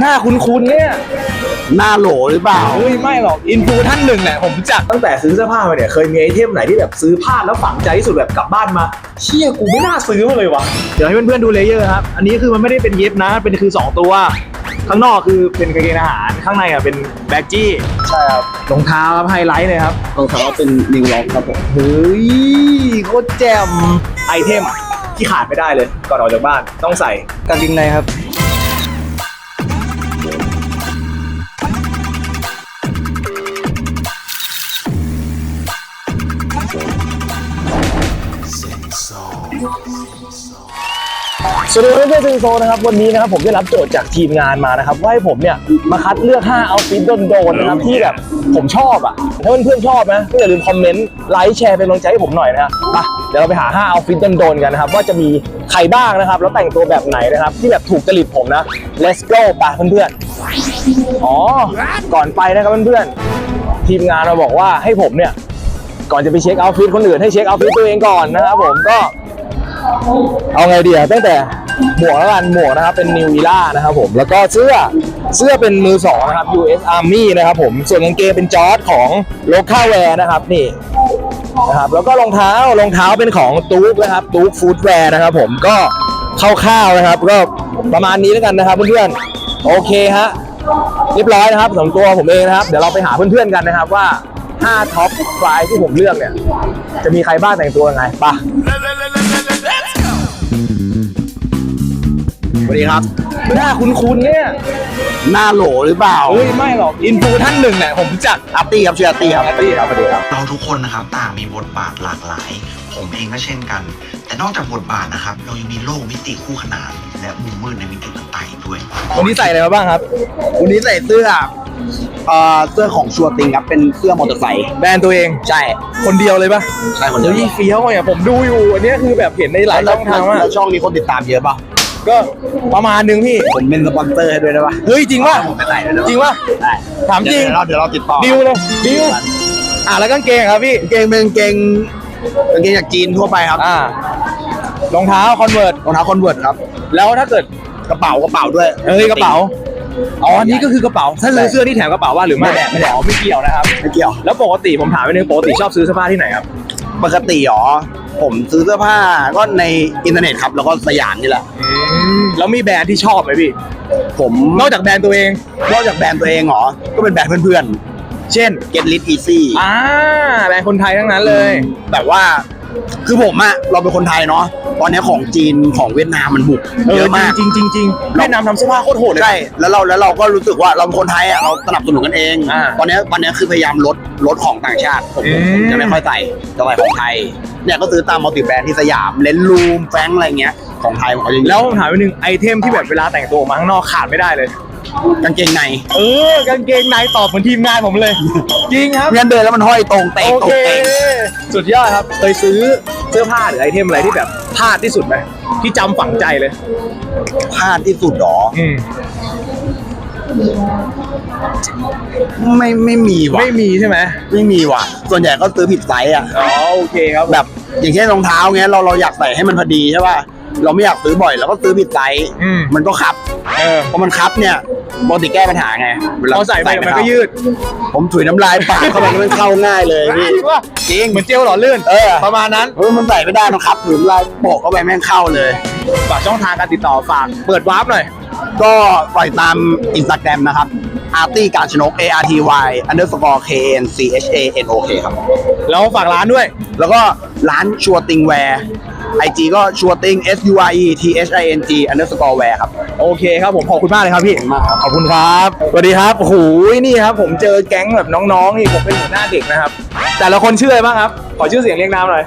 หน้าคุ้นๆเนี่ยหน้าโหลหรือเปล่า เฮ้ยไม่หรอกอินฟูท่านหนึ่งแหละผมรู้จักตั้งแต่ซื้อเสื้อผ้ามาเนี่ยเคยมีไอเทมไหนที่แบบซื้อพลาดแล้วฝังใจที่สุดแบบกลับบ้านมาเชี่ยกูไม่น่าซื้อมาเลยวะเดี๋ยวให้เพื่อนๆดูเลเยอร์ครับอันนี้คือมันไม่ได้เป็นเย็บนะเป็นคือ 2 ตัว ข้างนอกคือเป็นกางเกงทหารข้างในอะเป็นแบ็กจี้ใช่ครับรองเท้าครับไฮไลท์เลยครับรองเท้าเป็นนิวล็อกครับผมเฮ้ยโคตรแจ่มไอเทมที่ขาดไม่ได้เลยก่อนออกจากบ้านต้องใส่กางเกงในครับ วัสดีครับเพื่อนๆซิงโซนะครับวันนี้นะครับผมได้รับโจทย์จากทีมงานมานะครับว่าให้ผมเนี่ยมาคัดเลือก 5 เอาฟิตโดนๆนะครับที่แบบผมชอบอะถ้าเพื่อนๆชอบนะก็อย่าลืมคอมเมนต์ไลค์แชร์เป็นกำลังใจให้ผมหน่อยนะไปเดี๋ยวเราไปหา 5 เอาฟิตโดนๆกันนะครับว่าจะมีใครบ้างนะครับ แล้วแต่งตัวแบบไหนนะครับ ที่แบบถูกจริตผมนะ let's go ไปเพื่อนๆอ๋อก่อนไปนะครับเพื่อนๆทีมงานมาบอกว่าให้ผมเนี่ยก่อนจะไปเช็คเอาฟิตคนอื่นให้เช็คเอาฟิตตัวเองก่อนนะครับผมก็เอาไงดีอะตั้งแต่ หมวกแล้วกันหมวกนะครับเป็น New Era นะครับผมแล้วก็เสื้อเสื้อเป็นมือสองนะครับ US Army นะครับผมส่วนกางเกงเป็นจอร์ดของ Local Wear นะครับนี่นะครับแล้วก็รองเท้ารองเท้าเป็นของตู๊กนะครับตู๊กฟู้ดแวร์นะครับผมก็คร่าวๆนะครับ ก็ประมาณนี้แล้วกันนะครับเพื่อนๆโอเคฮะเรียบร้อยนะครับสำหรับตัวผมเองนะครับ เดี๋ยวเราไปหาเพื่อนๆกันนะครับว่า5ท็อปไฟที่ผมเลือกเนี่ย จะมีใครบ้างแต่งตัวยังไงไปะ สวัสดีครับ หน้าคุ้นๆเนี่ยหน้าโหลหรือเปล่าเฮ้ยไม่หรอกอินฟูท่านหนึ่งแหละผมรู้จักอาร์ตี้ครับชื่ออาร์ตี้ครับอาร์ตี้ครับสวัสดีครับเราทุกคนนะครับต่างมีบทบาทหลากหลาย ผมเองก็เช่นกัน แต่นอกจากบทบาทนะครับ เรายังมีโลกมิติคู่ขนานและมุมมืดในมิติต่างๆอีกด้วยวันนี้ใส่อะไรมาบ้างครับ วันนี้ใส่เสื้อเอ่อเสื้อของชัวร์ติงครับเป็นเสื้อมอเตอร์ไซค์แบรนด์ตัวเองใช่คนเดียวเลยปะใช่คนเดียวเฮ้ยเฟี้ยวเนี่ยผมดูอยู่อันเนี้ยคือแบบเห็นในหลายช่องทางมากแล้วช่องนี้คนติดตามเยอะป่ะ ก็ประมาณนึงพี่ ผมเป็นสปอนเซอร์ให้ด้วยได้ป่ะเฮ้ยจริงป่ะผมไปใส่ด้วยได้ปะจริงป่ะได้ถามจริงเดี๋ยวเราเดี๋ยวเราติดต่อดิวเลยดิวอะแล้วกางเกงครับพี่กางเกงเป็นกางเกงกางเกงจากจีนทั่วไปครับอ่ารองเท้าคอนเวิร์ตรองเท้าคอนเวิร์ตครับ แล้วถ้าเกิดกระเป๋ากระเป๋าด้วยเฮ้ยกระเป๋าอ๋ออันนี่ก็คือกระเป๋าถ้าซื้อใช่เสื้อที่แถมกระเป๋าว่าหรือไม่ไม่แถมไม่แถม อ๋อไม่เกี่ยวนะครับไม่เกี่ยว แล้วปกติผมถามไปนึงปกติชอบซื้อเสื้อผ้าที่ไหนครับ ปกติหรอ ผมซื้อเสื้อผ้าก็ในอินเทอร์เน็ตครับ แล้วก็สยามนี่แหละแล้วมีแบรนด์ที่ชอบไหมพี่ ผมนอกจากแบรนด์ตัวเองนอกจากแบรนด์ตัวเองเหรอ ก็เป็นแบรนด์เพื่อนเช่นๆ Get Lit Easy อ่าแบรนด์คนไทยทั้งนั้นเลย แบบว่า คือผมอะเราเป็นคนไทยเนาะตอนนี้ของจีนของเวียดนามมันบุกเยอะมากจริงจริงๆจริงๆเวียดนามทำเสื้อผ้าโคตรโหดเลยใช่แล้วเราแล้วเราก็รู้สึกว่าเราเป็นคนไทยอะเราสนับสนุนกันเองอ่าตอนนี้ตอนนี้คือพยายามลดลดของต่างชาติผมอืมผมจะไม่ค่อยใส่จะใส่ของไทยเนี่ยก็ซื้อตามมัลติแบรนด์ที่สยามเลนลูมแฟรงค์อะไรเงี้ยของไทยผมก็ยังแล้วผมถามไปหนึ่งไอเทมที่แบบเวลาแต่งตัวออกมาข้างนอกขาดไม่ได้เลย กางเกงในเออกางเกงในตอบเหมือนทีมงานผมเลย จริงครับเงินเดินแล้วมันห้อยตรงเตะโอตรเค งเตะสุดยอดครับ เคยซื้อเสื้อผ้าหรือไอเทมอะไรที่แบบพลาดที่สุดไหมที่จำฝังใจเลย พลาดที่สุดหรอ อืม ไม่ไม่มีว่ะไม่มีใช่ไหมไม่มีว่ะ ส่วนใหญ่ก็ซื้อผิดไซส์อะ อ๋อโอเคครับ แบบอย่างเช่นรองเท้าเงี้ยเราเราอยากใส่ให้มันพอดีใช่ป่ะ เราไม่อยากซื้อบ่อยเราก็ซื้อผิดไซส์อืม มันก็คับเออพอมันคับเนี่ยปกติแก้ปัญหาไงเวลาพอใส่ไปเดี๋ยวมันก็ยืดผมถุยน้ำลายปากเข้าไปแล้วมันเข้าง่ายเลยพี่ จริงว่าจริงเหมือนเจลหล่อลื่น เออ ประมาณนั้น เออมันใส่ไม่ได้มันคับถุยน้ำลายโปะเข้าไปแม่งเข้าเลย ฝากช่องทางการติดต่อฝาก เปิดวาร์ปหน่อย ก็ปล่อยตามอินสตาแกรมนะครับ a r t y การชนก A R T Y underscore K N C H A N O K ครับ แล้วฝากร้านด้วย แล้วก็ร้านชัวติงแวร์ ไอจีก็ชัวติง S U R E T H I N G underscore แวร์ครับ โอเคครับผมขอบคุณมากเลยครับพี่ขอบคุณมากครับขอบคุณครับสวัสดีครับโอ้โหนี่ครับผมเจอแก๊งแบบน้องๆนี่ผมเป็นหัวหน้าเด็กนะครับ แต่ละคนชื่ออะไรบ้างครับขอชื่อเสียงเรียงนามหน่อย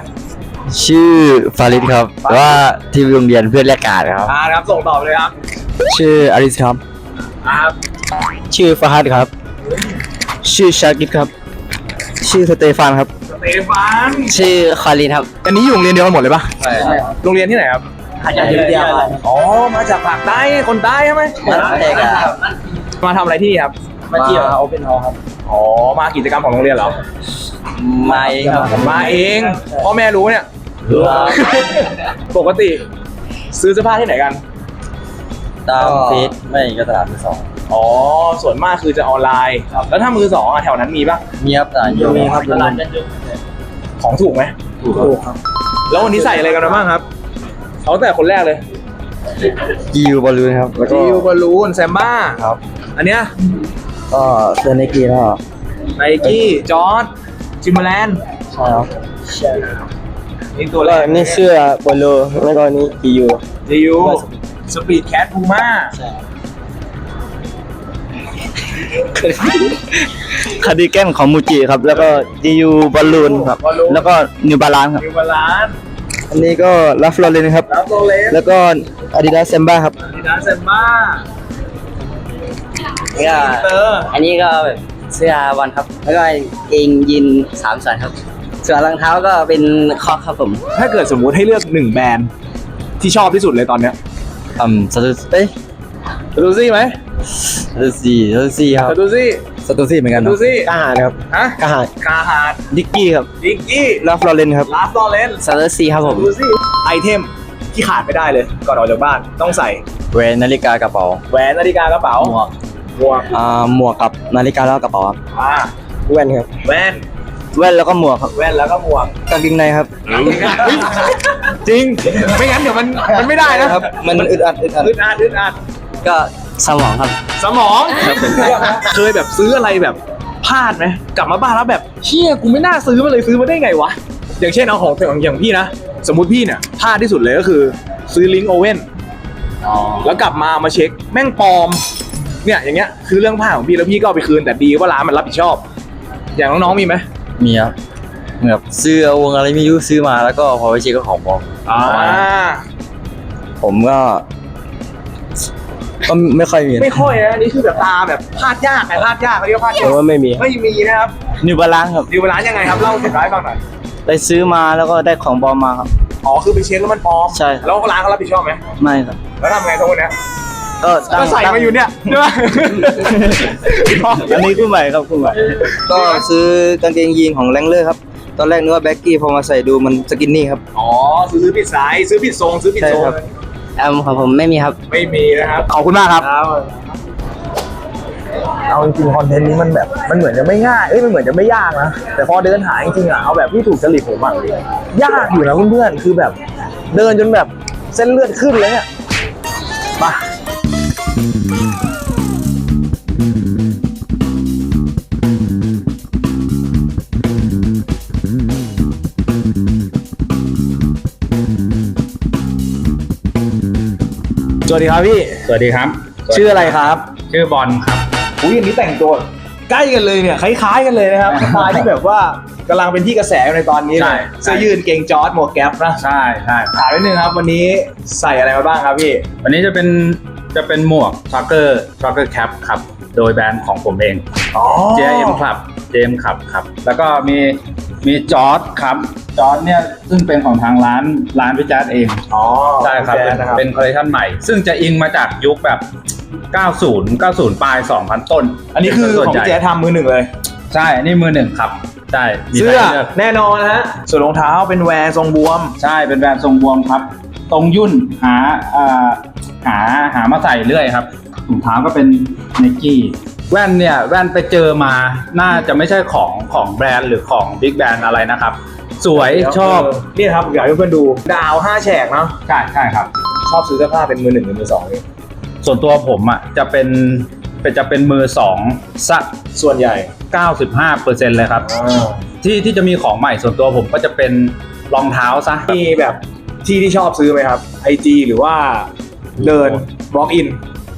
ชื่อฟาริสครับแต่ว่าที่โรงเรียนเพื่อนแลกการครับอ่าครับส่งต่อเลยครับ ชื่ออาริสครับครับ ชื่อฟาฮัดครับ ชื่อชากิดครับ ชื่อสเตฟานครับส เตฟานชื่อคารินครับ อันนี้อยู่โรงเรียนเดียวกันหมดเลยปะใช่โรงเรียนที่ไหนครับอาจารย์วิทยาลัยอ๋อ มาจากภาคใต้ คนใต้ใช่ไหมมาเตะครับมาทำอะไรที่ครับ มาเที่ยวโอเปนฮอลครับ อ๋อ มากิจกรรมของโรงเรียนเหรอ มาเองครับ มาเอง พ่อแม่รู้เนี่ย ปกติ ซื้อเสื้อผ้าที่ไหนกัน ตามเฟซไม่ก็ตลาดที่สอง อ๋อ ส่วนมากคือจะออนไลน์แล้วถ้ามือสองอะแถวนั้นมีปะมีครับตลาดโยมีครับตลาดของถูกไหม ถูกครับ แล้ววันนี้ใส่อะไรกันมาบ้างครับ เอาตั้งแต่คนแรกเลยกิวบอลลูนครับแล้วก็จิวบอลลูนแซมบ้าครับ อันเนี้ยก็เสื้อไนกี้แล้วก็ไนกี้จอร์ดจิมเบอร์แลนด์ใช่ครับนี่ตัวแรแล้วกนี่เสื้อบอลลูนแล้วก็นี่กิวจิวสปีดแคทพูม่า คาร์ดิแกนของมูจิครับ แล้วก็จียูบอลลูนครับแล้วก็นิวบาลานครับ นิวบาลานอันนี้ก็ลัฟลอเรนครับ แล้วโซเลสแล้วก็อาดิดาสเซมบ้าครับดิดาแซมบ้าก็เตอร์อันนี้ก็แบบเสื้อบอลครับ แล้วก็เกงยีนสามส่วนครับ ส่วนรองเท้าก็เป็นคอกครับผมถ้าเกิดสมมุติให้เลือกหนึ่งแบรนด์ที่ชอบที่สุดเลยตอนเนี้ย อืมสตูเอ้ย สตูซี่ไหมสตูซี่สตูซี่ครับสตูซี่สตูซี่เหมือนกันสตูซี่กาหารครับฮะกาหารคาฮาร์ดดิกกี้ครับดิกกี้ลัฟลอเรนครับลาฟลอเรนซาร์เลซีครับผมดูสิไอเทมที่ขาดไม่ได้เลยก่อนออกจากบ้านต้องใส่แหวนนาฬิกากระเป๋าแหวนนาฬิกากระเป๋าหมวกหมวกอ่าหมวกกับนาฬิกาแล้วก็กระเป๋าครับอ่าแว่นครับแว่นแว่นแล้วก็หมวกครับแว่นแล้วก็หมวกกางเกงในครับจริง ไม่งั้นเดี๋ยวมันมันไม่ได้นะครับ มันอึดอัดอึดอัดอึดอัดอึดอัด ก็สมองครับ สมองเคยแบบซื้ออะไรแบบพลาดไหมกลับมาบ้านแล้วแบบเชี่ยกูไม่น่าซื้อมาเลยซื้อมาได้ไงวะอย่างเช่นเอาของอย่างอย่างพี่นะสมมุติพี่เนี่ยพลาดที่สุดเลยก็คือ ซื้อลิงโอเว่นแล้วกลับมาเอามาเช็คแม่งปลอม เนี่ยอย่างเงี้ยคือเรื่องพลาดของพี่แล้วพี่ก็เอาไปคืนแต่ดีว่าร้านมันรับผิดชอบ อย่างน้องๆมีไหมมีครับแบบเสื้อวงอะไรไม่รู้ซื้อมาแล้วก็พอไปเช็คก็ของปลอมอ่าผมก็ ก็ไม่ค่อยมี ไม่ค่อยนะอันนี่คือแบบตาแบบพลาดยากไงพลาดยากเขาเรียกว่าพลาดผยามกว่าไม่มีไม่มีนะครับนิวบาลานครับ ดีเวลายังไงครับเล่าสุดท้ายฟังหน่อยไปซื้อมาแล้วก็ได้ของปลอมมาครับ อ๋อคือไปเช็คแล้วมันปลอมใช่ครับแล้วร้านเขารับผิดชอบไหมไม่ครับ แล้วทำไงทุกวันเนี้ยก็ตั้งก็ใส่มาอยู่เนี่ยใช่ไหม อันนี้คู่ใหม่ครับคู่ใหม่ ก็ซื้อกางเกงยีนของแรงเลอร์ครับ ตอนแรกนึกว่าแบ็กกี้พอมาใส่ดูมันสกินนี่ครับ อ๋อซื้อผิดสายซื้อผิดทรงซื้อผิดทรงใช่ครับ แอมของผมไม่มีครับ ไม่มีนะครับ ขอบคุณมากครับ เอาจริงๆคอนเทนต์นี้มันแบบมันเหมือนจะไม่ง่ายเอ้ยมันเหมือนจะไม่ยากนะแต่พอเดินหาจริงๆอะเอาแบบที่ถูกจริตผมอะยากอยู่นะเพื่อนๆคือแบบ เดินจนแบบเส้นเลือดขึ้นเลยเนี่ยมา วัสดีครับพี่ สวัสดีครับ ชื่ออะไรครับชื่อบอลครับอุ้ยอันนี้แต่งตัวใกล้กันเลยเนี่ยคล้ายๆกันเลยนะครับสไตล์ที่แบบว่ากำลังเป็นที่กระแสในตอนนี้เลยใช่ เสื้อยืดเกงจอร์ดหมวกแก๊ปนะใช่ใช่ถามนิดนึงครับวันนี้ใส่อะไรมาบ้างครับพี่ วันนี้จะเป็นจะเป็นหมวกทรัคเกอร์ทรัคเกอร์แคปครับ โดยแบรนด์ของผมเองอ๋อ JM Club JM Club ครับ แล้วก็มี มีจอร์ดครับจอร์ดเนี่ยซึ่งเป็นของทางร้านร้านพิจารเองอ๋อใช่ครับแบเป็นนนะครับเป็นคอลเลคชันใหม่ ซึ่งจะอิงมาจากยุคแบบ 90 90 ปลาย 2,000 ต้น อันนี้คือเป็ส่วของใหญ่พี่แจ๊ทำมือหนึ่งเลย ใช่อันนี่มือหนึ่งครับใช่มีเสื้อให้ลืกแน่นอนนะฮะส่วนรองเท้าเป็นแวร์ทรงบวม ใช่เป็นแบรนด์ทรงบวมครับ ตรงยุ่นหาอ่าหาหามาใส่เรื่อยครับถุงเท้าก็เป็นไนกี้ แว่นเนี่ยแว่นไปเจอมาน่าจะไม่ใช่ของของแบรนด์หรือของบิ๊กแบรนด์อะไรนะครับ สวยชอบเนี่ครับอยากให้เพื่อนๆดูดาวห้าแฉกเนาะใช่ใช่ครับ ชอบซื้อเสื้อผ้าเป็นมือหนึ่งหรือมือสองนี่ส่วนตัวผมอะจะเป็นเป็นจะเป็นมือสองสักส่วนใหญ่ 95เปอร์เซ็นต์เลยครับ ที่ที่จะมีของใหม่ส่วนตัวผมก็จะเป็นรองเท้าซะมีแบบที่ที่ชอบซื้อไหมครับไอจีหรือว่าเดินบล็อกอิน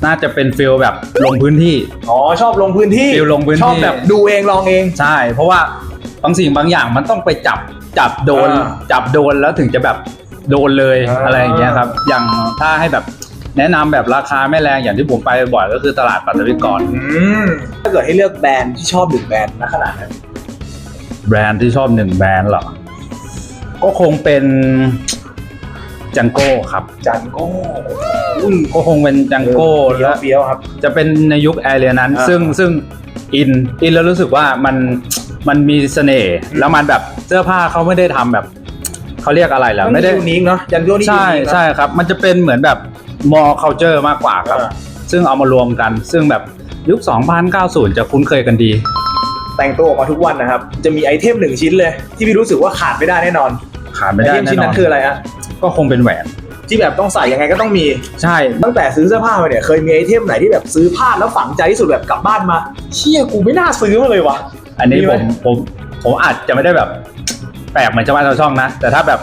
น่าจะเป็นฟิลแบบลงพื้นที่ อ๋อชอบลงพื้นที่ฟิลลงพื้นที่ ชอบแบบดูเองลองเอง ใช่ เพราะว่าบางสิ่งบางอย่างมันต้องไปจับจับโดน อ่าจับโดนแล้วถึงจะแบบโดนเลยอ่า อะไรอย่างเงี้ยครับ อย่างถ้าให้แบบแนะนำแบบราคาไม่แรงอย่างที่ผมไปบ่อยก็คือตลาดปัตตวิกรอืมถ้าเกิดให้เลือกแบรนด์ที่ชอบหนึ่งแบรนด์ณขนาดนั้นแบรนด์ที่ชอบหนึ่งแบรนด์เหรอก็คงเป็น จังโก้ครับ จันโก้อุ้ยก็คงเป็นจังโก้เฟี้ยแล้ววเฟี้ยวครับ จะเป็นในยุคแอเรียนั้น อ่าซึ่งซึ่งอินอินแล้วรู้สึกว่ามันมันมีเสน่ห์แล้วมันแบบเสื้อผ้าเขาไม่ได้ทำแบบเขาเรียกอะไรล่ะไม่ไม่ได้ได้ ยูนิคเนาะจันโก้นี่ ใช่ยูนิคนะใช่ครับ มันจะเป็นเหมือนแบบ more culture มากกว่าครับ อ่า ซึ่งเอามารวมกัน ซึ่งแบบยุค 2090 จะคุ้นเคยกันดี แต่งตัวออกมาทุกวันนะครับ จะมีไอเทมหนึ่งชิ้นเลย ที่พี่รู้สึกว่าขาดไม่ได้แน่นอนขาดไม่ไอได้เทมแน่ชิ้นนอนั้นนคืออะไรฮะ ก็คงเป็นแหวน ที่แบบต้องใส่ยังไงก็ต้องมี ใช่ ตั้งแต่ซื้อเสื้อผ้ามาเนี่ยเคยมีไอเทมไหนที่แบบซื้อผ้าแล้วฝังใจที่สุดแบบกลับบ้านมาเชี่ยกูไม่น่าซื้อมาเลยวะอันนี้มีไหผมมผมผมอาจจะไม่ได้แบบแปลกเหมือนชาวบ้านชาวช่องนะ แต่ถ้าแบบ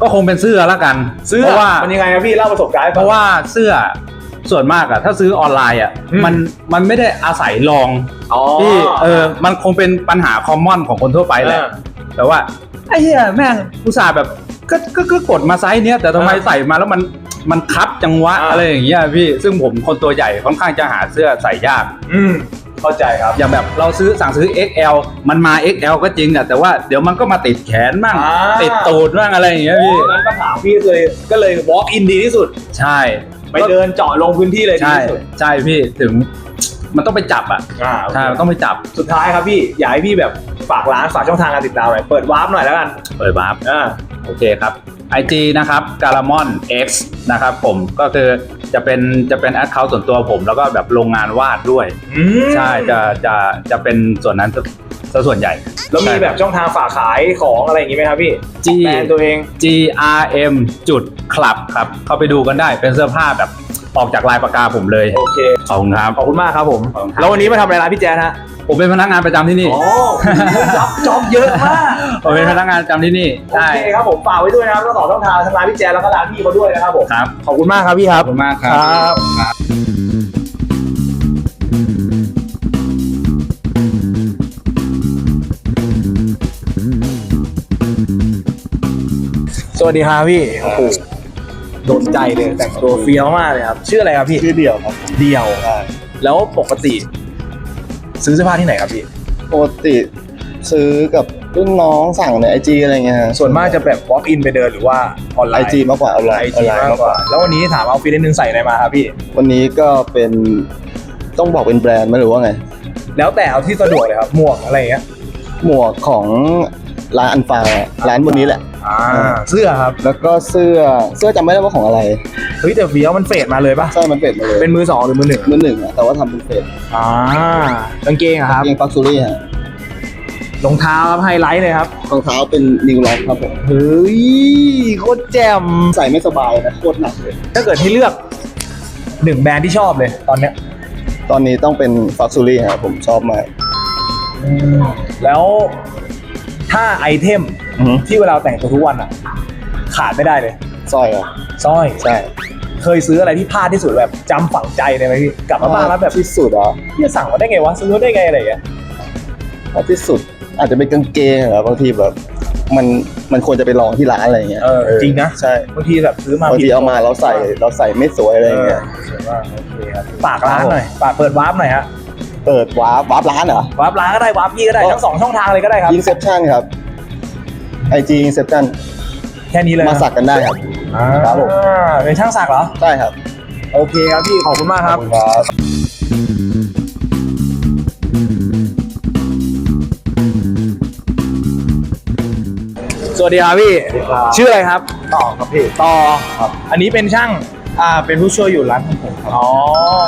ก็คงเป็นเสื้อละกันเสื้อเพราะว่ามันยังไงครับพี่เล่าประสบการณ์ให้เพฟัง ราะว่าเสื้อส่วนมากอะถ้าซื้อออนไลน์อะอืม มันมันไม่ได้อาศัยลองอ๋อที่เออมันคงเป็นปัญหาคอมมอนของคนทั่วไปแหละอ่าแต่ว่าไอ้เหี้ยแม่งอุตส่าห์แบบ ก็ก็ก็กดมาไซส์เนี้ยแต่ทำไมอ่าใส่มาแล้วมันมันคับจังวะอ่าอะไรอย่างเงี้ยพี่ ซึ่งผมคนตัวใหญ่ค่อนข้างจะหาเสื้อใส่ยาก อืมเข้าใจครับ อย่างแบบเราซื้อสั่งซื้อ XL มันมา XL ก็จริงอะแต่ว่าเดี๋ยวมันก็มาติดแขนบ้างอ่า ติดตูดบ้างอะไรอย่างเงี้ยพี่นั้นก็ถามพี่เลยก็เลย walk in ดีที่สุด ใช่ ไปเดินเจาะลงพื้นที่เลยดีใช่ที่สุดใช่พี่ถึงมันต้องไปจับอะอ่าใช่มันต้องไปจับสุดท้ายครับพี่ อยากให้พี่แบบฝากร้านฝากช่องทางการติดตามหน่อย เปิดวาร์ปหน่อยแล้วกัน เปิดวาร์ปอ่า โอเคครับ IG นะครับ g a r a m o n X นะครับผมก็คือจะเป็นจะเป็นแอดเคาท์ส่วนตัวผมแล้วก็แบบโรงงานวาดด้วย อืมใช่จะจะจะเป็นส่วนนั้นซะซะส่วนใหญ่ แล้วมีแบบช่องทางฝากขายของอะไรอย่างงี้ไหมครับพี่ G แบรนด์ตัวเอง G R M จุดคลับครับ เข้าไปดูกันได้เป็นเสื้อผ้าแบบ ออกจากลายปากกาผมเลยโอเค ขอบคุณครับ ขอบคุณมากครับผม ขอบคุณครับ แล้ววันนี้มาทำอะไรร้านพี่แจ๊ดฮะผมเป็นพนักงานประจำที่นี่อ๋อจ็อบจ็อบเยอะมากผมเป็นพนักงานประจำที่นี่โอใช่เคครับผมฝากไว้ด้วยนะครับทั้งสองช่องทางทั้งร้านพี่แจ๊ดแล้วก็ร้านพี่เขาด้วยนะครับผม ครับ ขอบคุณมากครับพี่คขรัอบบคุณมากครับครับ สวัสดีครับพี่ โอ้โห โดนใจเลยแต่งตัวเฟี้ยวมากเลยครับชื่ออะไรครับพี่ชื่อเดียวครับเดียวแล้วปกติ ซื้อเสื้อผ้าที่ไหนครับพี่ปกติซื้อกับรุ่นน้องสั่งในไอจีอะไรเงี้ยฮะส่วนมากจะแบบ walk in ไปเดินหรือว่าออนไลไอน์จีมากกว่าออนไลไอน์จีมากกว่า แล้ววันนี้ถามเอาฟิตนิดนึงใส่อะไรมาครับพี่ วันนี้ก็เป็นต้องบอกเป็นแบรนด์ไหมหรือว่าไง แล้วแต่เอาที่สะดวกเลยครับ หมวกอะไรอย่างเงี้ยหมวกของร้านอันฟาร้านบนนี้แหละ อ่าเสื้อครับแล้วก็เสื้อเสื้อจำไม่ได้ว่าของอะไรเฮ้ยแต่เฟี้ยวมันเฟดมาเลยปะใช่มันเป็ดมาเลยเป็นมือสองหรือมือหนึ่งมือหนึ่งอะแต่ว่าทำเป็นเป็ดอ่ากางเกงอะครับเกงฟักซูรี่ฮะรองเท้าครับไฮไลท์เลยครับรองเท้าเป็นนิวล็อกครับผมเฮ้ยโคตรแจ่มใส่ไม่สบายนะโคตรหนักเลยถ้าเกิดให้เลือกหนึ่งแบรนด์ที่ชอบเลยตอนเนี้ยตอนนี้ต้องเป็นฟักซูรี่ครับผมชอบมากแล้วถ้าไอเทม อือฮึ ที่เวลาแต่งตัวทุกวันอะขาดไม่ได้เลยสร้อยอะสร้อย ใช่เคยซื้ออะไรที่พลาดที่สุดแบบจำฝังใจเลยไหมพี่กลับมาบ้านแล้วแบบที่สุดเหรอพี่จะสั่งมาได้ไงวะซื้อมาได้ไงอะไรอย่างเงี้ยเอาที่สุดอาจจะเป็นกางเกงเหรอบางทีแบบ มันมันควรจะไปลองที่ร้านอะไรอย่างเงี้ยเออจริงนะใช่บางทีแบบซื้อมาบางทีเอามาเราใส่เราใส่ไม่สวยอะไรอย่างเงี้ย สวยมากโอเคครับฝากร้านหน่อยฝากเปิดวาร์ปหน่อยฮะเปิดวาร์ปวาร์ปร้านเหรอ วาร์ปร้านก็ได้วาร์ปพี่ก็ได้อ๋อทั้งสองช่องทางเลยก็ได้ครับยิงเซปชั่นครับ ไอจียิงเซปชั่นแค่นี้เลยมาสักกันได้ครับครับผมอ่าเป็นช่างสักเหรอ ใช่ครับ โอเคครับพี่ ขอบคุณมากครับขอณครับสวัสดีครับพี่ ชื่ออะไรครับ ต่อครับพี่ ต่อ อันนี้เป็นช่าง อ่า เป็นผู้ช่วยอยู่ร้านของผมครับ อ๋อ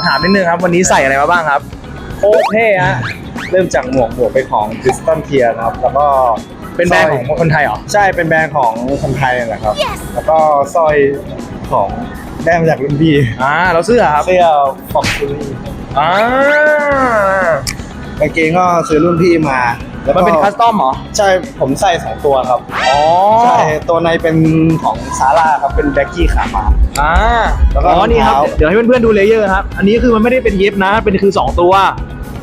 ถามนิดนึงครับ วันนี้ใส่อะไรมาบ้างครับ โคตรเท่ฮะ เริ่มจากหมวกหมวกเป็นของคริสตันเทียนะครับ แล้วก็ เป็นแบรนด์ของคนไทยเหรอ ใช่เป็นแบรนด์ของคนไทยนั่นแหละครับ แล้วก็สร้อยของได้มาจากรุ่นพี่อ่าแล้วเสื้อครับเสื้อฟอกซูรี่อ่ากางเกงก็ซื้อรุ่นพี่มาแล้วก็มันเป็นคัสตอมเหรอ ใช่ผมใส่สองตัวครับ อ๋อ ใช่ ตัวในเป็นของซาร่าครับ เป็นแบ็กกี้ขามาอ่าแล้วก็อ๋อนี่ครับรองเท้าเดี๋ยวให้เพื่อนๆดูเลเยอร์ครับ อันนี้คือมันไม่ได้เป็นเย็บนะ เป็นคือสองตัว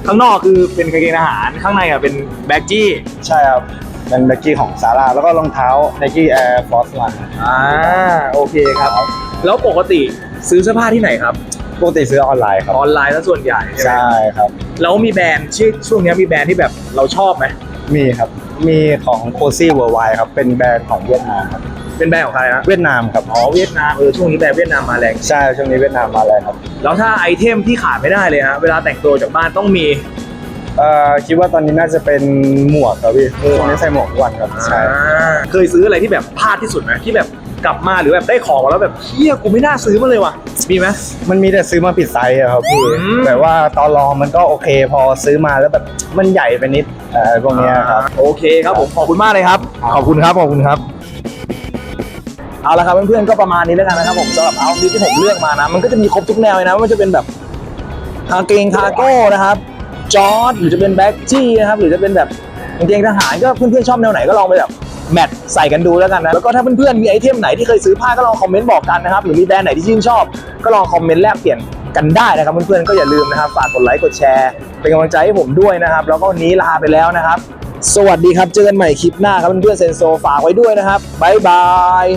ข้างนอกคือเป็นกางเกงทหาร ข้างในอะเป็นแบ็กจี้ ใช่ครับ เป็นแบ็กกี้ของซาร่าแล้วก็รองเท้าไนกี้แอร์ฟอร์สวันอ่าโอเคครับ แล้วปกติซื้อเสื้อผ้าที่ไหนครับ ปกติซื้อออนไลน์ครับ ออนไลน์แล้วส่วนใหญ่ใช่ไหมใช่ครับ แล้วมีแบรนด์ชื่อช่วงนี้มีแบรนด์ที่แบบเราชอบไหมมีครับ มีของโคซี่เวอร์ไวครับ เป็นแบรนด์ของเวียดนามครับ เป็นแบรนด์ของใครนะเวียดนามครับ อ๋อเวียดนามเออช่วงนี้แบรนด์เวียดนามมาแรง ใช่ช่วงนี้เวียดนามมาแล้วครับ แล้วถ้าไอเทมที่ขาดไม่ได้เลยฮะเวลาแต่งตัวจากบ้านต้องมี เอ่อคิดว่าตอนนี้น่าจะเป็นหมวกครับพี่ช่วงนี้ใส่หมวกทุกวันครับใช่อ่าเคยซื้ออะไรที่แบบพลาดที่สุดไหมที่แบบกลับมาหรือแบบได้ของมาแล้วแบบเฮียกูไม่น่าซื้อมาเลยว่ะมีไหม มันมีแต่ซื้อมาผิดไซส์อะครับพี่อืมแต่ว่าตอนรองมันก็โอเคพอซื้อมาแล้วแบบมันใหญ่ไปนิดอะไรพวกเนี้ยครับ โอเคครับผมขอบคุณมากเลยครับ ขอบคุณครับ ขอบคุณครับ เอาละครับเพื่อนๆก็ประมาณนี้แล้วกันนะครับผมสำหรับเอาฟิตที่ผมเลือกมานะ มันก็จะมีครบทุกแนวเลยนะไม่ว่าจะเป็นแบบกางเกงคาร์โก้นะครับ จอร์ดหรือจะเป็นแบ็กจี้นะครับหรือจะเป็นแบบกางเกงทหารก็เพื่อนๆชอบแนวไหนก็ลองไปแบบแมทใส่กันดูแล้วกันนะแล้วก็ถ้าเพื่อนๆมีไอเทมไหนที่เคยซื้อผ้าก็ลองคอมเมนต์บอกกันนะครับหรือมีแบรนด์ไหนที่ชื่นชอบ ก็ลองคอมเมนต์แลกเปลี่ยนกันได้นะครับเพื่อนๆก็อย่าลืมนะครับฝากกดไลค์กดแชร์ เป็นกำลังใจให้ผมด้วยนะครับ แล้วก็วันนี้ลาไปแล้วนะครับ สวัสดีครับเจอกันใหม่คลิปหน้าครับเพื่อนๆเซนโซฝากไว้ด้วยนะครับบ๊ายบาย